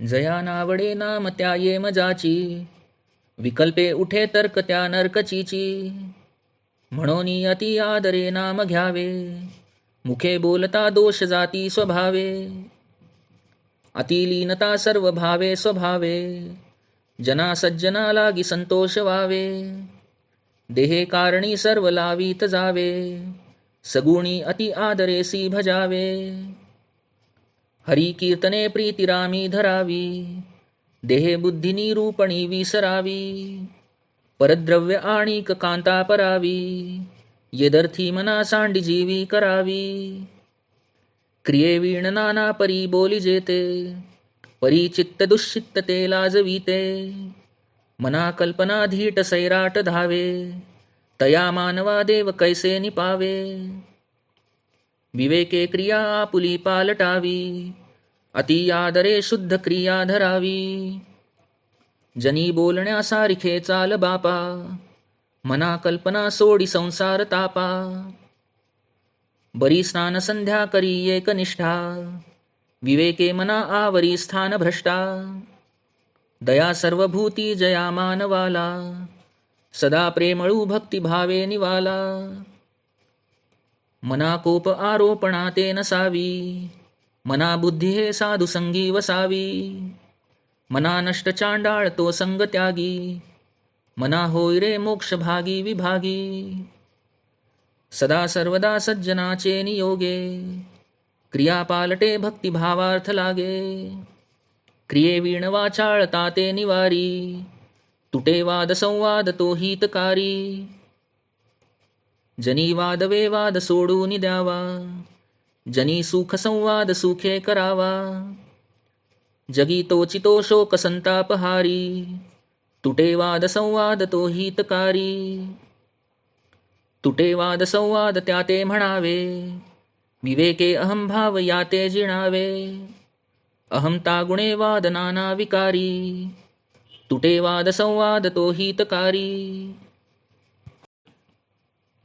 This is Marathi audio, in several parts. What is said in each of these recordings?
जया नावडे नाम त्या ये मजाची. विकल्पे उठे तर्क त्या नरकचीची. म्हणून अति आदरे नाम घ्यावे. मुखे बोलता दोष जाती स्वभावे. अतिलीनता सर्व भावे स्वभावे. जना सज्जना लागी संतोष वावे. देहे कारणी सर्व लावीत जावे. सगुणी अति आदरेसी भजावे. हरी कीर्तने प्रीतिरामी धरावी देहे बुद्धिनी रूपणी विसरावी परद्रव्य आणिक कांता परावी येदर्थी मना सांडी जीवी करावी. क्रिये वीण नाना परी बोली जेते परी चित्त दुश्चित्त ते लाजवीते मना कल्पना धीट सैराट धावे तया मानवा देव कैसे निपावे. विवेके क्रिया आपुली पालटावी अति आदरे शुद्ध क्रिया धरावी। जनी बोलण्यासारखे चाल बापा मना कल्पना सोडी संसार तापा। बरी स्नान संध्या करी एकनिष्ठा विवेके मना आवरी स्थान भ्रष्टा। दया सर्वभूती जया मानवाला सदा प्रेमळू भक्तिभावे निवाला। मनाकोप आरोपणा ते नसावी मना बुद्धी हे साधू संगी वसावी मना नष्ट चांडाळ तो संग त्यागी मना होय रे मोक्ष भागी विभागी। सदा सर्वदा सज्जनाचे नियोगे। क्रिया पालटे भक्तिभावार्थ लागे क्रिये वीण वाचाळता ते निवारी। तुटे वाद संवाद तो हितकारी। जनी वाद वे वाद सोडून द्यावा. जनी सुख संवाद सुखे करावा. जगी तोचितो शोक संतापहारी तुटे वाद संवाद तो हितकारी. तुटे वाद संवाद त्या ते म्हणावे. विवेके अहंभाव याते जिणावे. अहंता गुणे वाद नाना विकारी. तुटे वाद संवाद तो हितकारी.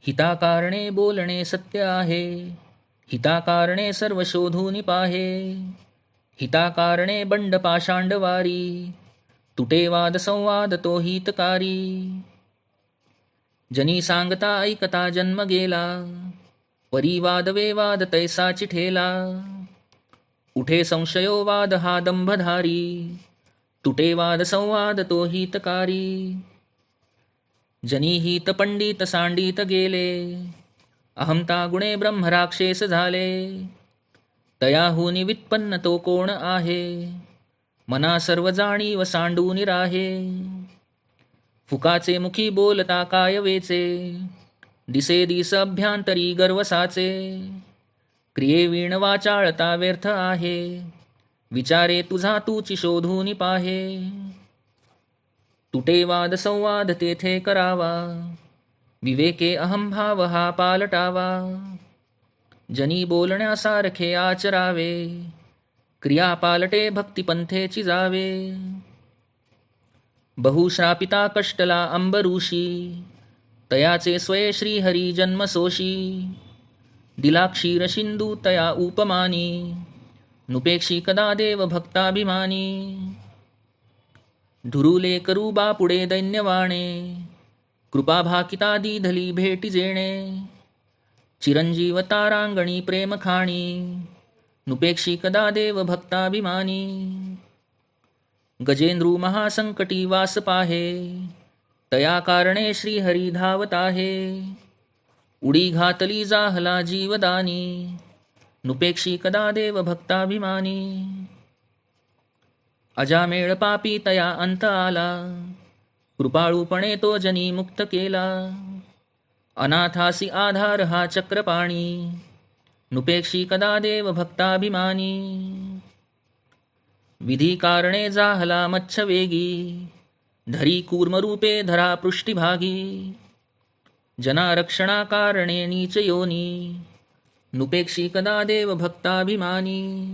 हिताकारणे बोलणे सत्य आहे. हिताकारणे सर्व शोधून पाहे. हिताकारणे बंड पाषांडवारी. तुटे वाद संवाद तो हितकारी. जनी सांगता ऐकता जन्म गेला. परिवाद वे वाद तैसा चिठेला उठे संशयो वाद हा दंभधारी. तुटे वाद संवाद तो हितकारी. जनीहित पंडित सांडित गेले. अहमता गुणे ब्रह्मराक्षेस झाले. तयाहुनी वित्पन्न तो कोण आहे? मना सर्व जाणीव सांडून राहे. फुकाचे मुखी बोलता काय वेचे? दिसे दिस अभ्यांतरी गर्वसाचे क्रिये वीण वाचाळता व्यर्थ आहे. विचारे तुझा तूची शोधून पाहे. तुटे वाद संवाद तेथे करावा. विवेके अहंभाव हा पालटावा. जनी बोलण्यासारखे आचरावे. क्रिया पालटे भक्तिपंथेची जावे बहुश्रापिता कष्टला अंबरुषी. तयाचे स्वय श्रीहरी जन्मसोशी दिला क्षीर तया उपमानी. नुपेक्षी कदा देव भक्ताभिमानी धुरुले करू बापुडे दैन्यवाणे। कृपा भाकिता दिधली भेटी जेणे। चिरंजीव तारांगणी नुपेक्षी कदा देव भक्ताभिमानी गजेंद्रू महासंकटी वास पाहे। तया कारणे श्रीहरी धावत आहे। उडी घातली जाहला जीवदानी। नुपेक्षी कदा देव भक्ताभिमानी अजामेळ पापी तया अंत आला कृपाळूपणे तो जनी मुक्त केला. अनाथासी आधार हा चक्रपाणी. नुपेक्षी कदा देव भक्ताभिमानी. विधी कारणे जाहला मच्छवेगी. धरी कूर्मरूपे धरा पृष्ठिभागी. जनारक्षणा कारणे नीच योनी. नुपेक्षी कदा देव भक्ताभिमानी.